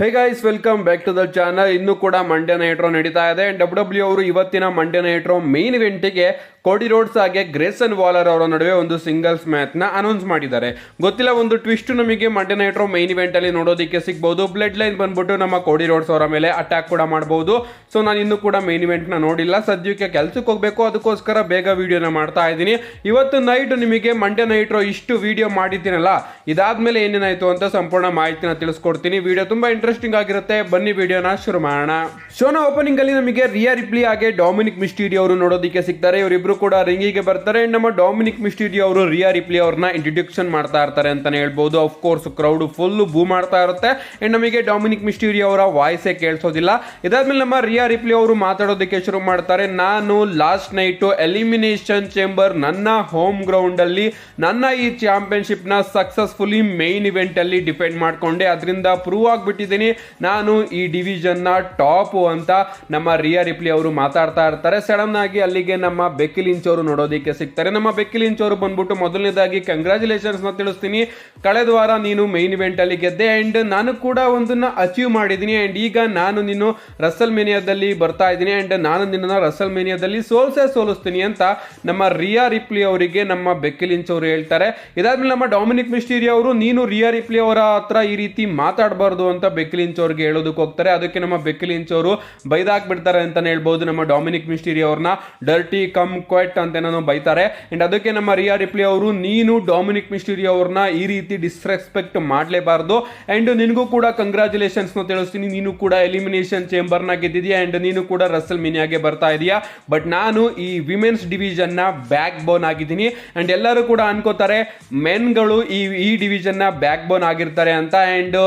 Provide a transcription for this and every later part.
Hey guys welcome back to the channel ಇನ್ನು ಕೂಡ Mandya Nitro ನಡೀತಾ ಇದೆ. ಡಬ್ಲ್ಯೂ ಡಬ್ಲ್ಯೂ ಅವರು ಇವತ್ತಿನ ಮಂಡ್ಯ ನೈಟ್ರೋ ಮೇನ್ ಇವೆಂಟಿಗೆ ಕೋಡಿ ರೋಡ್ಸ್ ಹಾಗೆ ಗ್ರೇಸನ್ ವಾಲರ್ ಅವರ ನಡುವೆ ಒಂದು ಸಿಂಗಲ್ಸ್ ಮ್ಯಾಚ್ನ ಅನೌನ್ಸ್ ಮಾಡಿದ್ದಾರೆ. ಗೊತ್ತಿಲ್ಲ, ಒಂದು ಟ್ವಿಸ್ಟ್ ನಮಗೆ ಮಂಡ್ಯ ನೈಟ್ರೋ ಮೈನ್ ಇವೆಂಟ್ ಅಲ್ಲಿ ನೋಡೋದಕ್ಕೆ ಸಿಗ್ಬೋದು. ಬ್ಲಡ್ ಲೈನ್ ಬಂದ್ಬಿಟ್ಟು ನಮ್ಮ ಕೋಡಿ ರೋಡ್ಸ್ ಅವರ ಮೇಲೆ ಅಟ್ಯಾಕ್ ಕೂಡ ಮಾಡಬಹುದು ಸೊ ನಾನು ಇನ್ನೂ ಕೂಡ ಮೈನ್ ಇವೆಂಟ್ನ ನೋಡಿಲ್ಲ. ಸದ್ಯಕ್ಕೆ ಕೆಲಸಕ್ಕೆ ಹೋಗಬೇಕು. ಅದಕ್ಕೋಸ್ಕರ ಬೇಗ ವಿಡಿಯೋನ ಮಾಡ್ತಾ ಇದ್ದೀನಿ. ಇವತ್ತು ನೈಟ್ ನಿಮಗೆ ಮಂಡ್ಯ ನೈಟ್ರೋ ಇಷ್ಟು ವಿಡಿಯೋ ಮಾಡಿದ್ದೀನಲ್ಲ, ಇದಾದ್ಮೇಲೆ ಏನೇನಾಯಿತು ಅಂತ ಸಂಪೂರ್ಣ ಮಾಹಿತಿನ ತಿಳಿಸ್ಕೊಡ್ತೀನಿ. ವಿಡಿಯೋ ತುಂಬಾ ಇಂಟ್ರೆಸ್ಟಿಂಗ್ ಆಗಿರುತ್ತೆ. ಬನ್ನಿ ವಿಡಿಯೋನ ಶುರು ಮಾಡೋಣ. ಶೋನ ಓಪನಿಂಗ್ ಅಲ್ಲಿ ನಮಗೆ ರಿಯಾ ರಿಪ್ಲಿ ಹಾಗೆ ಡಾಮಿನಿಕ್ ಮಿಸ್ಟೀರಿಯೋ ಅವರು ನೋಡೋದಕ್ಕೆ ಸಿಗ್ತಾರೆ. ಇವರಿಬ್ರು ಕೂಡ ರಿಂಗಿಗೆ ಬರ್ತಾರೆ. ನಮ್ಮ ಡಾಮಿನಿಕ್ ಮಿಸ್ಟೀರಿಯೋ ಅವರು ರಿಯಾ ರಿಪ್ಲಿ ಅವ್ರನ್ನ ಇಂಟ್ರೊಡ್ಯೂಕ್ಷನ್ ಮಾಡ್ತಾ ಇರ್ತಾರೆ ಅಂತಾನೆ ಹೇಳ್ಬೋದು. Of course crowd full boo ಮಾಡ್ತಾ ಇರುತ್ತೆ. ಅಂಡ್ ನಮಗೆ ಡಾಮಿನಿಕ್ ಮಿಸ್ಟೀರಿಯೋ ಅವರ ವಾಯ್ಸೇ ಕೇಳಿಸೋದಿಲ್ಲ. ಇದಾದ್ಮೇಲೆ ನಮ್ಮ ರಿಯಾ ರಿಪ್ಲಿ ಅವರು ಮಾತಾಡೋದಕ್ಕೆ ಶುರು ಮಾಡ್ತಾರೆ. ನಾನು ಲಾಸ್ಟ್ ನೈಟು ಎಲಿಮಿನೇಷನ್ ಚೇಂಬರ್ ನನ್ನ ಹೋಮ್ ಗ್ರೌಂಡ್ ಅಲ್ಲಿ, ನನ್ನ ಈ ಚಾಂಪಿಯನ್ಶಿಪ್ನ ಸಕ್ಸಸ್ಫುಲಿ ಮೇನ್ ಇವೆಂಟ್ ಅಲ್ಲಿ ಡಿಪೆಂಡ್ ಮಾಡ್ಕೊಂಡೆ. ಅದರಿಂದ ಪ್ರೂವ್ ಆಗ್ಬಿಟ್ಟಿದ್ದೀನಿ ನಾನು ಈ ಡಿವಿಷನ್ನ ಟಾಪ್ ಅಂತ ನಮ್ಮ ರಿಯಾ ರಿಪ್ಲಿ ಅವರು ಮಾತಾಡ್ತಾ ಇರ್ತಾರೆ. ಸಡನ್ ಆಗಿ ಅಲ್ಲಿಗೆ ನಮ್ಮ ಬೆಕ್ಕಿಲಿಂಚ್ ಅವರು ನೋಡೋದಕ್ಕೆ ಸಿಗ್ತಾರೆ. ನಮ್ಮ ಬೆಕ್ಕಿಲಿಂಚ್ ಅವರು ಬಂದ್ಬಿಟ್ಟು ಮೊದಲನೇದಾಗಿ ಕಂಗ್ರಾಚುಲೇಷನ್ಸ್ನ ತಿಳಿಸ್ತೀನಿ. ಕಳೆದ ವಾರ ನೀನು ಮೈನ್ ಇವೆಂಟ್ ಅಲ್ಲಿ ಗೆದ್ದೆ ಅಂಡ್ ನಾನು ಕೂಡ ಒಂದನ್ನ ಅಚೀವ್ ಮಾಡಿದ್ದೀನಿ ಅಂಡ್ ಈಗ ನಾನು ನೀನು ರಸಲ್ ಮೇನಿಯಾದಲ್ಲಿ ಬರ್ತಾ ಇದ್ದೀನಿ ಅಂಡ್ ನಾನು ನಿನ್ನ ರಸಲ್ ಮೇನಿಯಾದಲ್ಲಿ ಸೋಲ್ಸೇ ಸೋಲಿಸ್ತೀನಿ ಅಂತ ನಮ್ಮ ರಿಯಾ ರಿಪ್ಲಿ ಅವರಿಗೆ ನಮ್ಮ ಬೆಕ್ಕಿಲಿಂಚ್ ಅವರು ಹೇಳ್ತಾರೆ. ಇದಾದ್ಮೇಲೆ ನಮ್ಮ ಡಾಮಿನಿಕ್ ಮಿಸ್ಟೀರಿ ಅವರು, ನೀನು ರಿಯಾ ರಿಪ್ಲಿ ಅವರ ಹತ್ರ ಈ ರೀತಿ ಮಾತಾಡಬಾರ್ದು ಅಂತ ಬೆಕ್ಕಿಲಿಂಚ್ ಅವ್ರಿಗೆ ಹೇಳೋದಕ್ಕೆ ಹೋಗ್ತಾರೆ. ಅದಕ್ಕೆ ನಮ್ಮ ಬೆಕ್ಕಿಲಿಂಚ್ ಅವರು ಬೈದಾಕ್ಬಿಡ್ತಾರೆ ಅಂತ ಹೇಳ್ಬೋದು ನಮ್ಮ ಡಾಮಿನಿಕ್ ಮಿಸ್ಟಿರಿ ಅವ್ರನ್ನ. ಡರ್ಟಿ ಕಮ್ ಕ್ವೆಟ್ ಅಂತ ಏನೋ ಬೈತಾರೆ. ಅಂಡ್ ಅದಕ್ಕೆ ನಮ್ಮ ರಿಯಾ ರಿಪ್ಲಿ ಅವರು, ನೀನು ಡಾಮಿನಿಕ್ ಮಿಸ್ಟಿರಿ ಅವ್ರನ್ನ ಈ ರೀತಿ ಡಿಸ್ರೆಸ್ಪೆಕ್ಟ್ ಮಾಡಲೇಬಾರ್ದು. ಅಂಡ್ ನಿನಗೂ ಕೂಡ ಕಂಗ್ರಾಚುಲೇಷನ್ಸ್ ತಿಳಿಸ್ತೀನಿ. ನೀನು ಕೂಡ ಎಲಿಮಿನೇಷನ್ ಚೇಂಬರ್ನ ಗೆದ್ದಿದ್ಯಾ? ಅಂಡ್ ನೀನು ಕೂಡ ರಸಲ್ ಮಿನಿಯಾಗೆ ಬರ್ತಾ ಇದೀಯಾ? ಬಟ್ ನಾನು ಈ ವಿಮೆನ್ಸ್ ಡಿವಿಷನ್ನ ಬ್ಯಾಕ್ ಬೋನ್ ಆಗಿದ್ದೀನಿ. ಅಂಡ್ ಎಲ್ಲರೂ ಕೂಡ ಅನ್ಕೋತಾರೆ ಮೆನ್ಗಳು ಈ ಈ ಡಿವಿಷನ್ನ ಬ್ಯಾಕ್ ಬೋನ್ ಆಗಿರ್ತಾರೆ ಅಂತ. And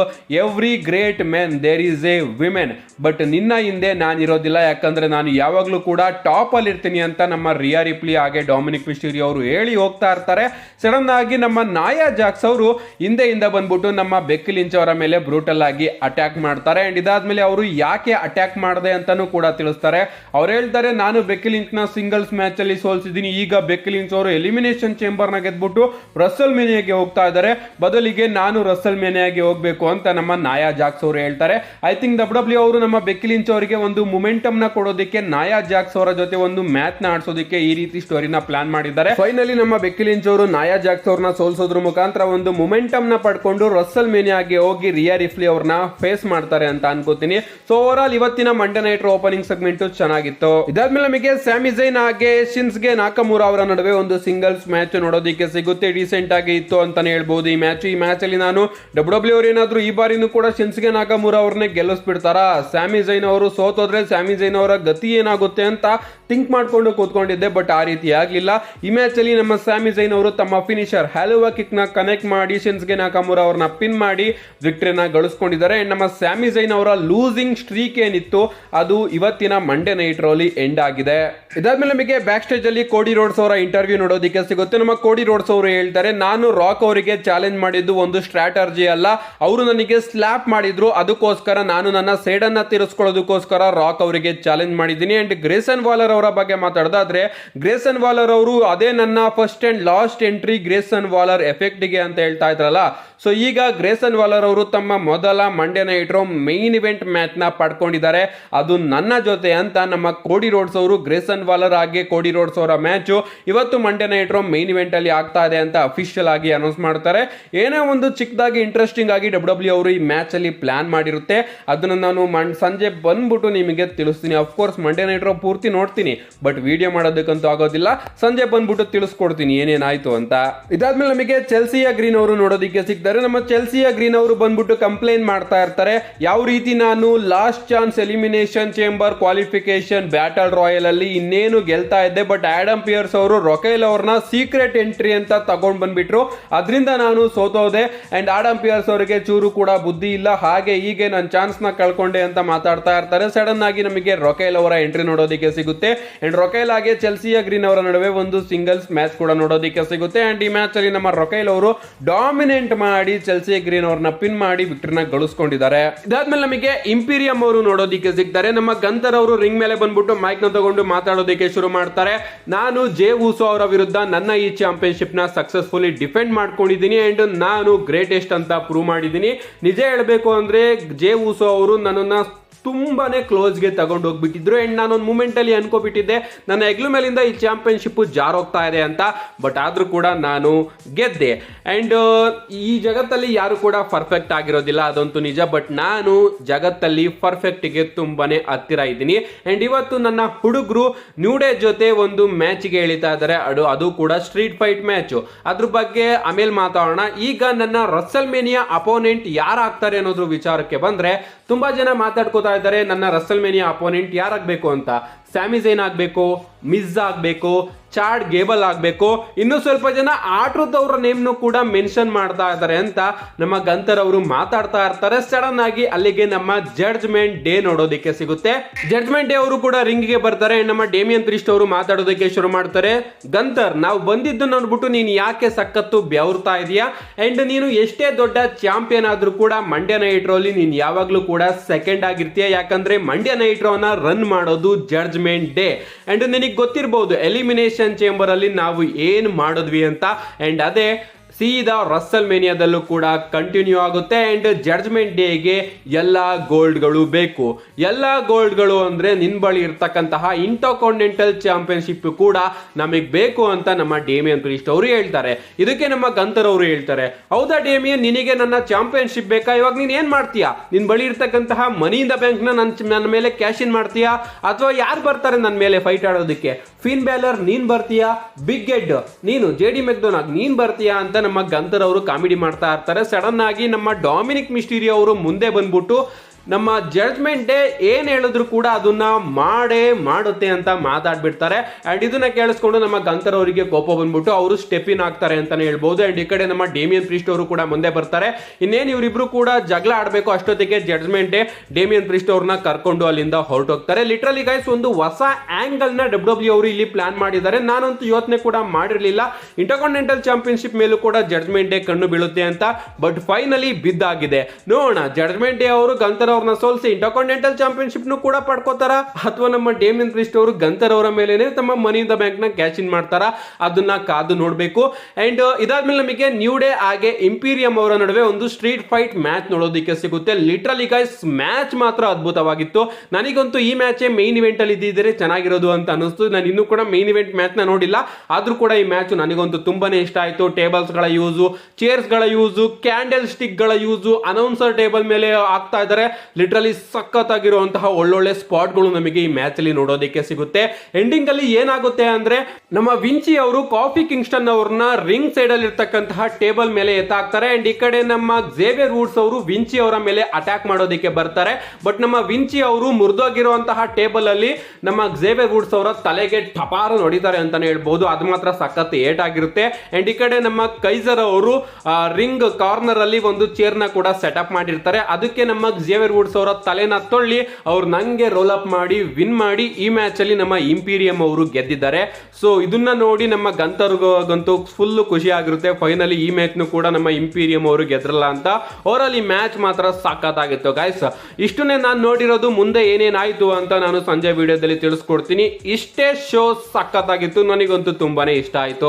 every great men there is a women but ನಿನ್ನ ಹಿಂದೆ ನಾನು ಇರೋದಿಲ್ಲ. ಯಾಕಂದ್ರೆ ನಾನು ಯಾವಾಗಲೂ ಕೂಡ ಟಾಪ್ ಅಲ್ಲಿ ಇರ್ತೀನಿ ಅಂತ ನಮ್ಮ ರಿಯಾ ರಿಪ್ಲಿ ಹಾಗೆ ಡೊಮಿನಿಕ್ ಮಿಸ್ಟೀರಿ ಅವರು ಹೇಳಿ ಹೋಗ್ತಾ ಇರ್ತಾರೆ. ಸಡನ್ ಆಗಿ ನಮ್ಮ ನಾಯಾ ಜಾಕ್ಸ್ ಅವರು ಹಿಂದೆಯಿಂದ ಬಂದ್ಬಿಟ್ಟು ನಮ್ಮ ಬೆಕ್ಕಿಲಿಂಚ್ ಅವರ ಮೇಲೆ ಬ್ರೂಟಲ್ ಆಗಿ ಅಟ್ಯಾಕ್ ಮಾಡ್ತಾರೆ. ಅಂಡ್ ಇದಾದ್ಮೇಲೆ ಅವರು ಯಾಕೆ ಅಟ್ಯಾಕ್ ಮಾಡಿದೆ ಅಂತಾನೂ ಕೂಡ ತಿಳಿಸ್ತಾರೆ. ಅವ್ರು ಹೇಳ್ತಾರೆ, ನಾನು ಬೆಕ್ಕಿಲಿಂಚ್ನ ಸಿಂಗಲ್ಸ್ ಮ್ಯಾಚಲ್ಲಿ ಸೋಲ್ಸಿದ್ದೀನಿ. ಈಗ ಬೆಕ್ಕಿಲಿಂಚ್ ಅವರು ಎಲಿಮಿನೇಷನ್ ಚೇಂಬರ್ನ ಗೆದ್ಬಿಟ್ಟು ರಸಲ್ ಮೇನಿಯಾಗೆ ಹೋಗ್ತಾ ಇದ್ದಾರೆ. ಬದಲಿಗೆ ನಾನು ರಸಲ್ ಮೇನಿಯಾಗೆ ಹೋಗಬೇಕು ಅಂತ ನಮ್ಮ ನಾಯಾ ಜಾಕ್ಸ್ ಅವರು ಹೇಳ್ತಾರೆ. ಐ ಥಿಂಕ್ ಡಬ್ಲ್ಯೂ ಡಬ್ಲ್ಯೂ ಅವರು ನಮ್ಮ ಬೆಕ್ಕಿಲಿಂಚ್ ಅವರಿಗೆ ಒಂದು ಮೊಮೆಂಟಮ್ನ ಕೊಡೋದಕ್ಕೆ, ನಾಯಾ ಜಾಕ್ಸ್ ಅವರ ಜೊತೆ ಒಂದು ಮ್ಯಾಚ್ನ ಆಡಿಸೋದಕ್ಕೆ ಈ ರೀತಿ ಸ್ಟೋರಿನ ಪ್ಲಾನ್ ಮಾಡಿದ್ದಾರೆ. ಫೈನಲಿ ನಮ್ಮ ಬೆಕ್ಕಿಲಿಂಚ್ ಅವರು ನಾಯಾ ಜಾಕ್ಸ್ ಅವ್ರನ್ನ ಸೋಲ್ಸೋದ್ರ ಮುಖಾಂತರ ಒಂದು ಮೊಮೆಂಟಮ್ನ ಪಡ್ಕೊಂಡು ರಸಲ್ ಮೇನಿಯಾಗೆ ಹೋಗಿ ರಿಯಾ ರಿಫ್ಲಿ ಅವ್ರನ್ನ ಫೇಸ್ ಮಾಡ್ತಾರೆ ಅಂತ ಅನ್ಕೋತೀನಿ. ಸೊ ಓವರ್ ಆಲ್ ಇವತ್ತಿನ ಮಂಡೇ ನೈಟ್ ಓಪನಿಂಗ್ ಸೆಗ್ಮೆಂಟ್ ಚೆನ್ನಾಗಿತ್ತು. ಇದಾದ್ಮೇಲೆ ನಮಗೆ ಸ್ಯಾಮಿ ಜೈನ್ ಹಾಗೆ ಶಿನ್ಸ್ಗೆ ನಾಕಮೂರ ಅವರ ನಡುವೆ ಒಂದು ಸಿಂಗಲ್ಸ್ ಮ್ಯಾಚ್ ನೋಡೋದಕ್ಕೆ ಸಿಗುತ್ತೆ. ರೀಸೆಂಟ್ ಆಗಿ ಇತ್ತು ಅಂತಾನೆ ಹೇಳ್ಬೋದು ಈ ಮ್ಯಾಚ್ ಈ ಮ್ಯಾಚ್ ಅಲ್ಲಿ ನಾನು ಡಬ್ಲ್ಯೂ ಡಬ್ಲ್ಯೂ ಅವರು ಏನಾದ್ರು ಈ ಬಾರಿನೂ ಕೂಡ ಶಿನ್ಸ್ಗೆ ನಾಕಮೂರ ಅವ್ರನ್ನೇ ಗೆಲ್ಲಿಸ್ಬಿಡ್ತಾರಾ? ಸ್ಯಾಮಿ ಜೈನ್ ಅವರು ಸೋತೋದ್ರೆ ಸ್ಯಾಮಿ ಜೈನ್ ಅವರ ಗತಿ ಏನಾಗುತ್ತೆ ಅಂತ ಥಿಂಕ್ ಮಾಡಿಕೊಂಡು ಕೂತ್ಕೊಂಡಿದ್ದೆ ಬಟ್ ಆ ರೀತಿ ಆಗಲಿಲ್ಲ. ಈ ಮ್ಯಾಚಲ್ಲಿ ನಮ್ಮ ಸ್ಯಾಮಿ ಜೈನ್ ಅವರು ತಮ್ಮ ಫಿನಿಷರ್ ಹ್ಯಾಲುವಾ ಕಿಕ್ನ ಕನೆಕ್ಟ್ ಮಾಡಿ ಶಿನ್ಸ್ಗೆ ನಾಕಮೂರ ಅವ್ರನ್ನ ಪಿನ್ ಮಾಡಿ ವಿಕ್ಟ್ರಿಯನ್ನ ಗಳಿಸ್ಕೊಂಡಿದ್ದಾರೆ. ನಮ್ಮ ಸ್ಯಾಮಿ ಜೈನ್ ಅವರ ಲೂಸಿಂಗ್ ಸ್ಟ್ರೀಕ್ ಏನಿತ್ತು, ಅದು ಇವತ್ತಿನ ಮಂಡೇ ನೈಟ್ ರೋಲಿ ಎಂಡ್ ಆಗಿದೆ. ಇದಾದ್ಮೇಲೆ ನಮಗೆ ಬ್ಯಾಕ್ ಸ್ಟೇಜ್ ಅಲ್ಲಿ ಕೋಡಿ ರೋಡ್ಸ್ ಅವರ ಇಂಟರ್ವ್ಯೂ ನೋಡೋದಕ್ಕೆ ಸಿಗುತ್ತೆ. ನಮ್ಮ ಕೋಡಿ ರೋಡ್ಸ್ ಅವರು ಹೇಳ್ತಾರೆ, ನಾನು ರಾಕ್ ಅವರಿಗೆ ಚಾಲೆಂಜ್ ಮಾಡಿದ್ದು ಒಂದು ಸ್ಟ್ರಾಟರ್ಜಿ ಅಲ್ಲ. ಅವರು ನನಗೆ ಸ್ಲ್ಯಾಪ್ ಮಾಡಿದ್ರು. ಅದಕ್ಕೋಸ್ಕರ ನಾನು ನನ್ನ ಸೈಡನ್ನು ತೀರಿಸ್ಕೊಳ್ಳೋದಕ್ಕೋಸ್ಕರ ರಾಕ್ ಅವರಿಗೆ ಚಾಲೆಂಜ್ ಮಾಡಿದ್ದೀನಿ. ಅಂಡ್ ಗ್ರೇಸನ್ ವಾಲರ್ ಅವರ ಬಗ್ಗೆ ಮಾತಾಡೋದಾದ್ರೆ, ಗ್ರೇಸನ್ ವಾಲರ್ ಅವರು ಅದೇ ನನ್ನ first and last entry Grayson Waller ಎಫೆಕ್ಟ್ಗೆ ಅಂತ ಹೇಳ್ತಾ ಇದ್ರಲ್ಲ. ಸೊ ಈಗ ಗ್ರೇಸನ್ ವಾಲರ್ ಅವರು ತಮ್ಮ ಮೊದಲ ಮಂಡ್ಯ ನೈಟ್ರೋ ಮೈನ್ ಇವೆಂಟ್ ಮ್ಯಾಚ್ನ ಪಡ್ಕೊಂಡಿದ್ದಾರೆ. ಅದು ನನ್ನ ಜೊತೆ ಅಂತ ನಮ್ಮ ಕೋಡಿ ರೋಡ್ಸ್ ಅವರು, ಗ್ರೇಸನ್ ವಾಲರ್ ಆಗಿ ಕೋಡಿ ರೋಡ್ಸ್ ಅವರ ಮ್ಯಾಚ್ ಇವತ್ತು ಮಂಡ್ಯ ನೈಟ್ರೋ ಮೈನ್ ಇವೆಂಟ್ ಅಲ್ಲಿ ಆಗ್ತಾ ಇದೆ ಅಂತ ಅಫಿಷಿಯಲ್ ಆಗಿ ಅನೌನ್ಸ್ ಮಾಡ್ತಾರೆ. ಏನೇ ಒಂದು ಚಿಕ್ಕದಾಗಿ ಇಂಟ್ರೆಸ್ಟಿಂಗ್ ಆಗಿ ಡಬ್ಲ್ಯೂ ಡಬ್ಲ್ಯೂ ಅವರು ಈ ಮ್ಯಾಚ್ ಅಲ್ಲಿ ಪ್ಲಾನ್ ಮಾಡಿರುತ್ತೆ. ಅದನ್ನ ನಾನು ಸಂಜೆ ಬಂದ್ಬಿಟ್ಟು ನಿಮಗೆ ತಿಳಿಸ್ತೀನಿ. ಅಫ್ಕೋರ್ಸ್ ಮಂಡ್ಯ ನೈಟ್ರೋ ಪೂರ್ತಿ ನೋಡ್ತೀನಿ. ಬಟ್ ವಿಡಿಯೋ ಮಾಡೋದಕ್ಕಂತೂ ಆಗೋದಿಲ್ಲ. ಸಂಜೆ ಬಂದ್ಬಿಟ್ಟು ತಿಳಿಸ್ಕೊಡ್ತೀನಿ ಏನೇನಾಯ್ತು ಅಂತ. ಇದಾದ್ಮೇಲೆ ನಮಗೆ ಚೆಲ್ಸಿಯ ಗ್ರೀನ್ ಅವರು ನೋಡೋದಕ್ಕೆ ಸಿಗ್ತಾರೆ ನಮ್ಮ ಚೆಲ್ಸಿಯ ಗ್ರೀನ್ ಅವರು ಬಂದ್ಬಿಟ್ಟು ಕಂಪ್ಲೇಂಟ್ ಮಾಡ್ತಾ ಇರ್ತಾರೆ. ಯಾವ ರೀತಿ ನಾನು last chance elimination chamber qualification battle royal ಅಲ್ಲಿ ಇನ್ನೇನು ಗೆಲ್ತಾ ಇದ್ದೆ. ಬಟ್ ಆಡಮ್ ಪಿಯರ್ಸ್ ಅವರು ರೊಕೈಲ್ ಅವ್ರನ್ನ ಸೀಕ್ರೆಟ್ ಎಂಟ್ರಿ ಅಂತ ತಗೊಂಡ್ ಬಂದ್ಬಿಟ್ರು. ಅದರಿಂದ ನಾನು ಸೋತೋದೆ. ಅಂಡ್ ಆಡಮ್ ಪಿಯರ್ಸ್ ಅವರಿಗೆ ಚೂರು ಕೂಡ ಬುದ್ಧಿ ಇಲ್ಲ. ಹಾಗೆ ಹೀಗೆ ನನ್ನ ಚಾನ್ಸ್ನ ಕಳ್ಕೊಂಡೆ ಅಂತ ಮಾತಾಡ್ತಾ ಇರ್ತಾರೆ. ಸಡನ್ ಆಗಿ ನಮಗೆ ರೊಕೈಲ್ ಅವರ ಎಂಟ್ರಿ ನೋಡೋದಕ್ಕೆ ಸಿಗುತ್ತೆ. ಅಂಡ್ ರೊಕೈಲ್ ಹಾಗೆ ಚೆಲ್ಸಿಯ ಗ್ರೀನ್ ಅವರ ನಡುವೆ ಒಂದು ಸಿಂಗಲ್ಸ್ ಮ್ಯಾಚ್ ಕೂಡ ನೋಡೋದಕ್ಕೆ ಸಿಗುತ್ತೆ. ಅಂಡ್ ಈ ಮ್ಯಾಚ್ ಅಲ್ಲಿ ನಮ್ಮ ರೊಕೈಲ್ ಅವರು ಡಾಮಿನೆಂಟ್ ಮಾಡಿ ಚೆಲ್ಸಿ ಗ್ರೀನ್ ಅವ್ರನ್ನ ಪಿನ್ ಮಾಡಿ ವಿಕ್ಟರ್ನ ಗಳಿಸ್ಕೊಂಡಿದ್ದಾರೆ. ಇದಾದ್ಮೇಲೆ ನಮಗೆ ಇಂಪೀರಿಯಂ ಅವರು ನೋಡೋದಿಕ್ಕೆ ಸಿಗ್ತಾರೆ. ನಮ್ಮ ಗಂತರ್ ಅವರು ರಿಂಗ್ ಮೇಲೆ ಬಂದ್ಬಿಟ್ಟು ಮೈಕ್ನ ತಗೊಂಡು ಮಾತಾಡೋದಕ್ಕೆ ಶುರು ಮಾಡ್ತಾರೆ. ನಾನು ಜೇ ಊಸೋ ಅವರ ವಿರುದ್ಧ ನನ್ನ ಈ ಚಾಂಪಿಯನ್ಶಿಪ್ನ ಸಕ್ಸಸ್ಫುಲಿ ಡಿಫೆಂಡ್ ಮಾಡ್ಕೊಂಡಿದ್ದೀನಿ. ಅಂಡ್ ನಾನು ಗ್ರೇಟೆಸ್ಟ್ ಅಂತ ಪ್ರೂವ್ ಮಾಡಿದ್ದೀನಿ. ನಿಜ ಹೇಳಬೇಕು ಅಂದ್ರೆ ಜೇ ಊಸೋ ಅವರು ನನ್ನನ್ನ ತುಂಬಾನೇ ಕ್ಲೋಸ್ಗೆ ತಗೊಂಡು ಹೋಗ್ಬಿಟ್ಟಿದ್ರು. ಅಂಡ್ ನಾನೊಂದು ಮೂಮೆಂಟ್ ಅಲ್ಲಿ ಅನ್ಕೋಬಿಟ್ಟಿದ್ದೆ, ನನ್ನ ಹೆಗ್ಲು ಮೇಲಿಂದ ಈ ಚಾಂಪಿಯನ್ಶಿಪ್ ಜಾರೋಗ್ತಾ ಇದೆ ಅಂತ. ಬಟ್ ಆದ್ರೂ ಕೂಡ ನಾನು ಗೆದ್ದೆ. ಅಂಡ್ ಈ ಜಗತ್ತಲ್ಲಿ ಯಾರು ಕೂಡ ಪರ್ಫೆಕ್ಟ್ ಆಗಿರೋದಿಲ್ಲ, ಅದಂತೂ ನಿಜ. ಬಟ್ ನಾನು ಜಗತ್ತಲ್ಲಿ ಪರ್ಫೆಕ್ಟಿಗೆ ತುಂಬಾನೇ ಹತ್ತಿರ ಇದ್ದೀನಿ. ಅಂಡ್ ಇವತ್ತು ನನ್ನ ಹುಡುಗರು ನ್ಯೂಡೇ ಜೊತೆ ಒಂದು ಮ್ಯಾಚ್ಗೆ ಎಳಿತಾ ಇದ್ದಾರೆ. ಅದು ಅದು ಕೂಡ ಸ್ಟ್ರೀಟ್ ಫೈಟ್ ಮ್ಯಾಚ್ ಅದ್ರ ಬಗ್ಗೆ ಆಮೇಲೆ ಮಾತಾಡೋಣ. ಈಗ ನನ್ನ ರಸಲ್ ಮೇನಿಯಾ ಅಪೋನೆಂಟ್ ಯಾರಾಗ್ತಾರೆ ಅನ್ನೋದ್ರ ವಿಚಾರಕ್ಕೆ ಬಂದ್ರೆ, ತುಂಬಾ ಜನ ಮಾತಾಡ್ಕೋತಾ ಇದ್ದಾರೆ. ನನ್ನ ರಸಲ್ ಮೇನಿಯಾ ಅಪೋನೆಂಟ್ ಯಾರಾಗಬೇಕು ಅಂತ ಸ್ಯಾಮಿಸೇನ್ ಆಗಬೇಕು ಮಿಸ್ ಆಗಬೇಕು. ಚಾರ್ಡ್ ಗೇಬಲ್ ಆಗಬೇಕು. ಇನ್ನು ಸ್ವಲ್ಪ ಜನ ಅವರ ನೇಮ್ನು ಕೂಡ ಮೆನ್ಷನ್ ಮಾಡ್ತಾ ಇದ್ದಾರೆ ಅಂತ ನಮ್ಮ ಗಂತರ್ ಅವರು ಮಾತಾಡ್ತಾ ಇರ್ತಾರೆ. ಸಡನ್ ಆಗಿ ಅಲ್ಲಿಗೆ ನಮ್ಮ ಜಡ್ಜ್ಮೆಂಟ್ ಡೇ ನೋಡೋದಕ್ಕೆ ಸಿಗುತ್ತೆ. ಜಡ್ಜ್ಮೆಂಟ್ ಡೇ ಅವರು ಕೂಡ ರಿಂಗ್ಗೆ ಬರ್ತಾರೆ. ನಮ್ಮ ಡೇಮಿಯನ್ ಪ್ರಿಸ್ಟ್ ಅವರು ಮಾತಾಡೋದಕ್ಕೆ ಶುರು ಮಾಡ್ತಾರೆ. ಗಂತರ್, ನಾವು ಬಂದಿದ್ದು ನೋಡ್ಬಿಟ್ಟು ನೀನು ಯಾಕೆ ಸಖತ್ತು ಬೆವರ್ತಾ ಇದೀಯಾ? ಅಂಡ್ ನೀನು ಎಷ್ಟೇ ದೊಡ್ಡ ಚಾಂಪಿಯನ್ ಆದ್ರೂ ಕೂಡ ಮಂಡ್ಯ ನೈಟ್ರೋಲಿ ನೀನು ಯಾವಾಗಲೂ ಕೂಡ ಸೆಕೆಂಡ್ ಆಗಿರ್ತೀಯ. ಯಾಕಂದ್ರೆ ಮಂಡ್ಯ ನೈಟ್ರೋನ ರನ್ ಮಾಡೋದು ಜಡ್ಜ್ಮೆಂಟ್ ಡೇ ಅಂಡ್ ನಿನಗೆ ಗೊತ್ತಿರಬಹುದು ಎಲಿಮಿನೇಷನ್ ಚೇಂಬರ್ ಅಲ್ಲಿ ನಾವು ಏನು ಮಾಡಿದ್ವಿ ಅಂತ. ಅಂಡ್ ಅದೇ ಸೀದಾ ರಸ್ಸಲ್ ಮೇನಿಯಾದಲ್ಲೂ ಕೂಡ ಕಂಟಿನ್ಯೂ ಆಗುತ್ತೆ ಅಂಡ್ ಜಡ್ಜ್ಮೆಂಟ್ ಡೇಗೆ ಎಲ್ಲ ಗೋಲ್ಡ್ಗಳು ಬೇಕು. ಎಲ್ಲ ಗೋಲ್ಡ್ಗಳು ಅಂದ್ರೆ ನಿನ್ನ ಬಳಿ ಇರ್ತಕ್ಕಂತಹ ಇಂಟರ್ಕಾಂಟಿನೆಂಟಲ್ ಚಾಂಪಿಯನ್ಶಿಪ್ ಕೂಡ ನಮಗೆ ಬೇಕು ಅಂತ ನಮ್ಮ ಡೇಮಿಯನ್ ಪ್ರೀಸ್ಟ್ ಅವರು ಹೇಳ್ತಾರೆ. ಇದಕ್ಕೆ ನಮ್ಮ ಗಂತರ್ ಅವರು ಹೇಳ್ತಾರೆ. ಹೌದಾ ಡೇಮಿಯನ್ ನಿನಗೆ ನನ್ನ ಚಾಂಪಿಯನ್ಶಿಪ್ ಬೇಕಾ? ಇವಾಗ ನೀನು ಏನು ಮಾಡ್ತೀಯಾ? ನಿನ್ನ ಬಳಿ ಇರ್ತಕ್ಕಂತಹ ಮನಿಯಿಂದ ಬ್ಯಾಂಕ್ನ ನನ್ನ ನನ್ನ ಮೇಲೆ ಕ್ಯಾಶ್ ಇನ್ ಮಾಡ್ತೀಯಾ? ಅಥವಾ ಯಾರು ಬರ್ತಾರೆ ನನ್ನ ಮೇಲೆ ಫೈಟ್ ಆಡೋದಕ್ಕೆ? ಫಿನ್ ಬ್ಯಾಲರ್ ನೀನು ಬರ್ತೀಯಾ? ಬಿಗ್ ಹೆಡ್ ನೀನು ಜೆ ಡಿ ನೀನು ಬರ್ತೀಯಾ ಅಂತ ನಮ್ಮ ಗಂತರ್ ಅವರು ಕಾಮಿಡಿ ಮಾಡ್ತಾ ಇರ್ತಾರೆ. ಸಡನ್ ಆಗಿ ನಮ್ಮ ಡಾಮಿನಿಕ್ ಮಿಸ್ಟೀರಿಯೋ ಅವರು ಮುಂದೆ ಬಂದ್ಬಿಟ್ಟು ನಮ್ಮ ಜಡ್ಜ್ಮೆಂಟ್ ಡೇ ಏನು ಹೇಳಿದ್ರು ಕೂಡ ಅದನ್ನ ಮಾಡೇ ಮಾಡುತ್ತೆ ಅಂತ ಮಾತಾಡ್ಬಿಡ್ತಾರೆ. ಅಂಡ್ ಇದನ್ನ ಕೇಳಿಸ್ಕೊಂಡು ನಮ್ಮ ಗಂತರ್ ಅವರಿಗೆ ಕೋಪ ಬಂದ್ಬಿಟ್ಟು ಅವರು ಸ್ಟೆಪ್ ಇನ್ ಆಗ್ತಾರೆ ಅಂತಾನೆ ಹೇಳ್ಬೋದು. ಅಂಡ್ ಈ ಕಡೆ ನಮ್ಮ ಡೇಮಿಯನ್ ಪ್ರಿಸ್ಟ್ ಅವರು ಕೂಡ ಮುಂದೆ ಬರ್ತಾರೆ. ಇನ್ನೇನು ಇವರಿಬ್ರು ಕೂಡ ಜಗಳ ಆಡಬೇಕು ಅಷ್ಟೊತ್ತಿಗೆ ಜಡ್ಜ್ಮೆಂಟ್ ಡೇ ಡೇಮಿಯನ್ ಪ್ರಿಸ್ಟ್ ಅವ್ರನ್ನ ಕರ್ಕೊಂಡು ಅಲ್ಲಿಂದ ಹೊರಟೋಗ್ತಾರೆ. ಲಿಟ್ರಲಿ ಗೈಸ್ ಒಂದು ಹೊಸ ಆ್ಯಂಗಲ್ನ ಡಬ್ಲ್ಯೂ ಡಬ್ಲ್ಯೂ ಅವರು ಇಲ್ಲಿ ಪ್ಲಾನ್ ಮಾಡಿದ್ದಾರೆ. ನಾನಂತೂ ಯೋಚನೆ ಕೂಡ ಮಾಡಿರಲಿಲ್ಲ. ಇಂಟರ್ಕಾಂಟಿನೆಂಟಲ್ ಚಾಂಪಿಯನ್ಶಿಪ್ ಮೇಲೂ ಕೂಡ ಜಡ್ಜ್ಮೆಂಟ್ ಡೇ ಕಣ್ಣು ಬೀಳುತ್ತೆ ಅಂತ. ಬಟ್ ಫೈನಲಿ ಬಿದ್ದಾಗಿದೆ. ನೋಡೋಣ ಜಡ್ಜ್ಮೆಂಟ್ ಡೇ ಅವರು ಗಂತರ್ ಅವ್ರನ್ನ ಸೋಲಿಸಿ ಇಂಟರ್ಕಾಂಟಿನೆಂಟಲ್ ಚಾಂಪಿಯನ್ಶಿಪ್ ನು ಕೂಡ ಪಡ್ಕೋತಾರ. ಅಥವಾ ನಮ್ಮ ಡೇಮಿನ್ ಪ್ರಿಸ್ಟ್ ಅವರು ಗಂತರ್ ಅವರ ಮೇಲೆನೆ ತಮ್ಮ ಮನಿ ಇನ್ ದ ಬ್ಯಾಂಕ್ನ ಕ್ಯಾಶ್ ಇನ್ ಮಾಡ್ತಾರ. ಅದನ್ನ ಕಾದು ನೋಡಬೇಕು. ಅಂಡ್ ಇದಾದ್ಮೇಲೆ ನಮಗೆ ನ್ಯೂ ಡೇ ಹಾಗೆ ಇಂಪೀರಿಯಂ ಅವರ ನಡುವೆ ಒಂದು ಸ್ಟ್ರೀಟ್ ಫೈಟ್ ಮ್ಯಾಚ್ ನೋಡೋದಿಕ್ಕೆ ಸಿಗುತ್ತೆ. ಲಿಟ್ರಲಿ ಗೈಸ್, ಮ್ಯಾಚ್ ಮಾತ್ರ ಅದ್ಭುತವಾಗಿತ್ತು. ನನಗಂತೂ ಈ ಮ್ಯಾಚ್ ಮೈನ್ ಇವೆಂಟ್ ಅಲ್ಲಿ ಇದ್ದಿದ್ರೆ ಚೆನ್ನಾಗಿರೋದು ಅಂತ ಅನಿಸ್ತು ನಾನು ಇನ್ನೂ ಕೂಡ ಮೈನ್ ಇವೆಂಟ್ ಮ್ಯಾಚ್ನ ನೋಡಿಲ್ಲ. ಆದ್ರೂ ಕೂಡ ಈ ಮ್ಯಾಚ್ ನನಗಂತೂ ತುಂಬಾನೇ ಇಷ್ಟ ಆಯ್ತು. ಟೇಬಲ್ಸ್ಗಳ ಯೂಸು ಚೇರ್ಸ್ಗಳ ಯೂಸು ಕ್ಯಾಂಡಲ್ ಸ್ಟಿಕ್ಗಳ ಯೂಸು, ಅನೌನ್ಸರ್ ಟೇಬಲ್ ಮೇಲೆ ಆಗ್ತಾ ಇದ್ದಾರೆ. ಲಿಟ್ರಲಿ ಸಖತ್ತಾಗಿರುವಂತಹ ಒಳ್ಳೊಳ್ಳೆ ಸ್ಪಾಟ್ಗಳು ನಮಗೆ ಈ ಮ್ಯಾಚ್ ಅಲ್ಲಿ ನೋಡೋದಕ್ಕೆ ಸಿಗುತ್ತೆ. ಎಂಡಿಂಗ್ ಅಲ್ಲಿ ಏನಾಗುತ್ತೆ ಅಂದ್ರೆ, ನಮ್ಮ ವಿಂಚಿ ಅವರು ಕಾಫಿ ಕಿಂಗ್ಸ್ಟನ್ ಅವ್ರನ್ನ ರಿಂಗ್ ಸೈಡ್ ಅಲ್ಲಿ ಇರ್ತಕ್ಕಂತಹ ಟೇಬಲ್ ಮೇಲೆ ಎತ್ತಾಕ್ತಾರೆ. ಅಂಡ್ ಈ ಕಡೆ ನಮ್ಮ ಝೇವಿಯರ್ ವುಡ್ಸ್ ಅವರು ವಿಂಚಿ ಅವರ ಮೇಲೆ ಅಟ್ಯಾಕ್ ಮಾಡೋದಕ್ಕೆ ಬರ್ತಾರೆ. ಬಟ್ ನಮ್ಮ ವಿಂಚಿ ಅವರು ಮುರಿದೋಗಿರುವಂತಹ ಟೇಬಲ್ ಅಲ್ಲಿ ನಮ್ಮ ಝೇವಿಯರ್ ವುಡ್ಸ್ ಅವರ ತಲೆಗೆ ಠಪಾರ ನೋಡಿದ್ದಾರೆ ಅಂತಾನೆ ಹೇಳ್ಬಹುದು ಅದು ಮಾತ್ರ ಸಖತ್ ಏಟ್ ಆಗಿರುತ್ತೆ. ಅಂಡ್ ಈ ಕಡೆ ನಮ್ಮ ಕೈಸರ್ ಅವರು ರಿಂಗ್ ಕಾರ್ನರ್ ಅಲ್ಲಿ ಒಂದು ಚೇರ್ನ ಕೂಡ ಸೆಟಪ್ ಮಾಡಿರ್ತಾರೆ. ಅದಕ್ಕೆ ನಮ್ಮ ಝೇವಿಯರ್ ವುಡ್ಸ್ ಅವರ ತಲೆನ ತೊಳ್ಳಿ ಅವ್ರು ನಂಗೆ ರೋಲ್ ಅಪ್ ಮಾಡಿ ವಿನ್ ಮಾಡಿ ಈ ಮ್ಯಾಚ್ ಅಲ್ಲಿ ನಮ್ಮ ಇಂಪೀರಿಯಂ ಅವರು ಗೆದ್ದಿದ್ದಾರೆ. ಸೊ ಇದನ್ನ ನೋಡಿ ನಮ್ಮ ಗಂತರ್ಗಂತೂ ಫುಲ್ ಖುಷಿ ಆಗಿರುತ್ತೆ. ಫೈನಲಿ ಈ ಮ್ಯಾಚ್ ಕೂಡ ನಮ್ಮ ಇಂಪೀರಿಯಂ ಅವರು ಗೆದ್ರಲ್ಲ ಅಂತ. ಅವರಲ್ಲಿ ಮ್ಯಾಚ್ ಮಾತ್ರ ಸಾಕತ್ತಾಗಿತ್ತು ಗಾಯ್ಸ್ ಇಷ್ಟನ್ನೇ ನಾನು ನೋಡಿರೋದು ಮುಂದೆ ಏನೇನಾಯ್ತು ಅಂತ ನಾನು ಸಂಜೆ ವಿಡಿಯೋದಲ್ಲಿ ತಿಳಿಸ್ಕೊಡ್ತೀನಿ. ಇಷ್ಟೇ ಶೋ ಸಖತ್ತಾಗಿತ್ತು ನನಗಂತೂ ತುಂಬಾನೇ ಇಷ್ಟ ಆಯ್ತು.